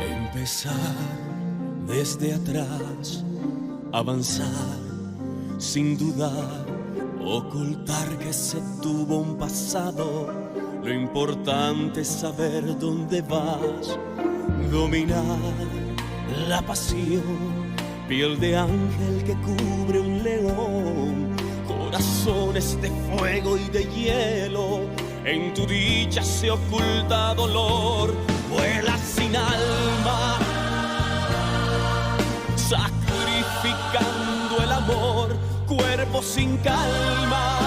Empezar desde atrás, avanzar sin dudar, ocultar que se tuvo un pasado. Lo importante es saber dónde vas, dominar la pasión, piel de ángel que cubre un león, corazones de fuego y de hielo. En tu dicha se oculta dolor, vuela sin alma, sacrificando el amor, cuerpo sin calma.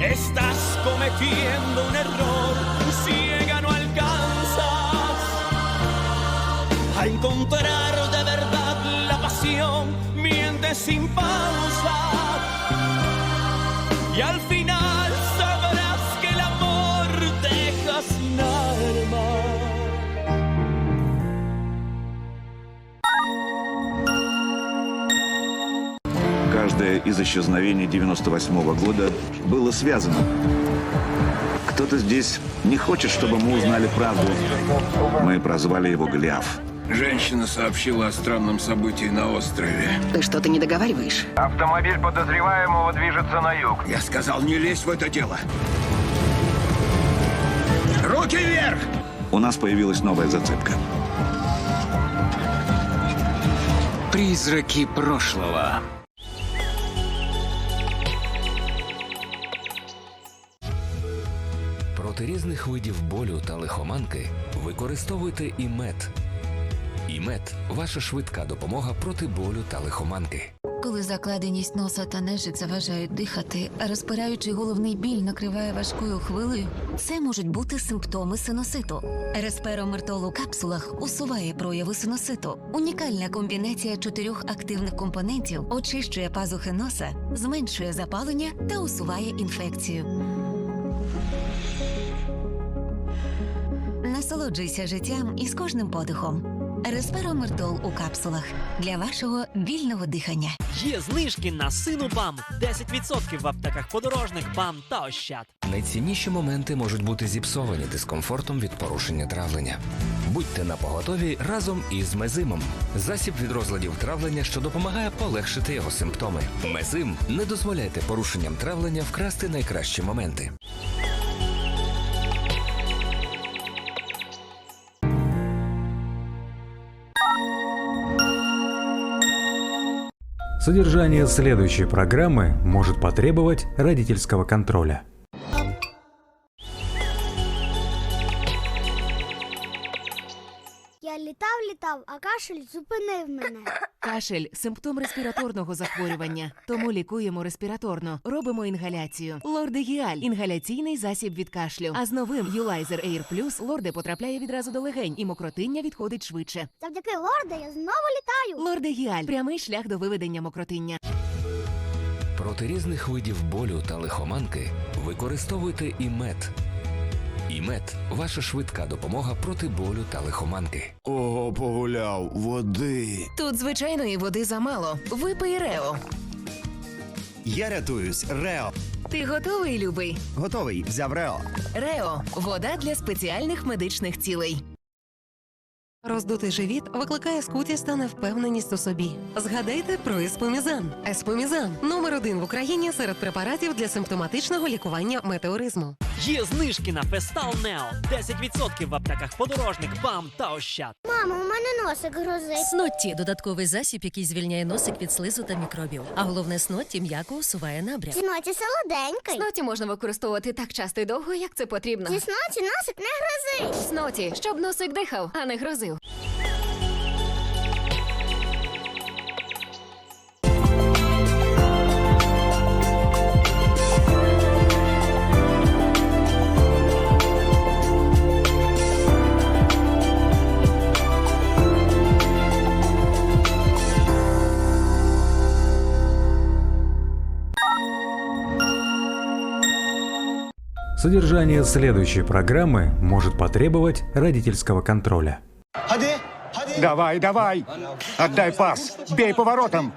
Estás cometiendo un error, ciega no alcanzas a encontrar mientes sin pausa. Y al final sabrás que el amor deja sin alma. Каждое из исчезновений 98 года было связано. Кто-то здесь не хочет, чтобы мы узнали правду. Мы прозвали его Голиаф. Женщина сообщила о странном событии на острове. Ты что-то не договариваешь? Автомобиль подозреваемого движется на юг. Я сказал, не лезь в это дело. Руки вверх! У нас появилась новая зацепка. Призраки прошлого. Проти різних видів болю та лихоманки використовуйте імет. Імет ваша швидка допомога проти болю та лихоманки. Коли закладеність носа та нежить заважають дихати, а розпираючий головний біль накриває важкою хвилею, це можуть бути симптоми синуситу. Респиромертол у капсулах усуває прояви синуситу. Унікальна комбінація чотирьох активних компонентів очищує пазухи носа, зменшує запалення та усуває інфекцію. Насолоджуйся життям із кожним подихом. Респиромертол у капсулах для вашого вільного дихання. Є знижки на сину БАМ 10% в аптеках подорожник БАМ та Ощад. Найцінніші моменти можуть бути зіпсовані дискомфортом від порушення травлення. Будьте на поготові разом із мезимом. Засіб від розладів травлення, що допомагає полегшити його симптоми. Мезим не дозволяйте порушенням травлення вкрасти найкращі моменти. Содержание следующей программы может потребовать родительского контроля. Я літав, літав, а кашель зупинив мене. Кашель симптом респіраторного захворювання, тому лікуємо респіраторно. Робимо інгаляцію. Лордегіаль інгаляційний засіб від кашлю. А з новим Юлайзер Air Plus лорде потрапляє відразу до легень, і мокротиння відходить швидше. Завдяки лорде я знову літаю. Лордегіаль прямий шлях до виведення мокротиння. Проти різних видів болю та лихоманки використовуйте імет. Імет ваша швидка допомога проти болю та лихоманки. О, погуляв, води. Тут звичайної води замало. Випий Рео. Я рятуюсь. Рео. Ти готовий, любий? Готовий. Взяв Рео. Рео вода для спеціальних медичних цілей. Роздутий живіт викликає скутість та невпевненість у собі. Згадайте про еспомізан. Еспомізан номер один в Україні серед препаратів для симптоматичного лікування метеоризму. Є знижки на Фестал Нео 10% в аптеках подорожник БАМ та Ощад. Мамо, у мене носик грозить. Снотті додатковий засіб, який звільняє носик від слизу та мікробів. А головне снотті м'яко усуває набряк. Сноті солоденький. Сноті можна використовувати так часто і довго, як це потрібно. Зі сноті носик не грозить. Сноті, щоб носик дихав, а не грозив. Содержание следующей программы может потребовать родительского контроля. Давай, давай. Отдай пас. Бей поворотом.